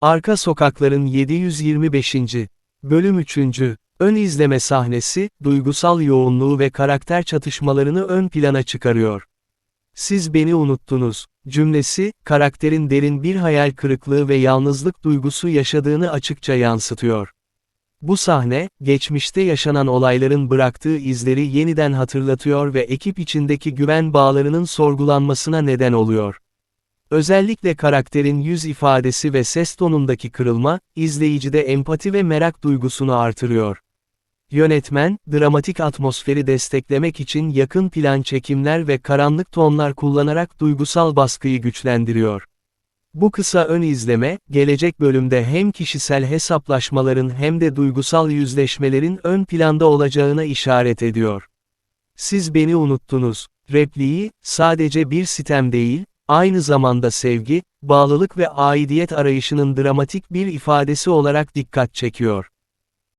Arka Sokakların 725. Bölüm 3. Ön izleme sahnesi, duygusal yoğunluğu ve karakter çatışmalarını ön plana çıkarıyor. Siz beni unuttunuz, cümlesi, karakterin derin bir hayal kırıklığı ve yalnızlık duygusu yaşadığını açıkça yansıtıyor. Bu sahne, geçmişte yaşanan olayların bıraktığı izleri yeniden hatırlatıyor ve ekip içindeki güven bağlarının sorgulanmasına neden oluyor. Özellikle karakterin yüz ifadesi ve ses tonundaki kırılma, izleyicide empati ve merak duygusunu artırıyor. Yönetmen, dramatik atmosferi desteklemek için yakın plan çekimler ve karanlık tonlar kullanarak duygusal baskıyı güçlendiriyor. Bu kısa ön izleme, gelecek bölümde hem kişisel hesaplaşmaların hem de duygusal yüzleşmelerin ön planda olacağına işaret ediyor. Siz beni unuttunuz. Repliği, sadece bir sitem değil, aynı zamanda sevgi, bağlılık ve aidiyet arayışının dramatik bir ifadesi olarak dikkat çekiyor.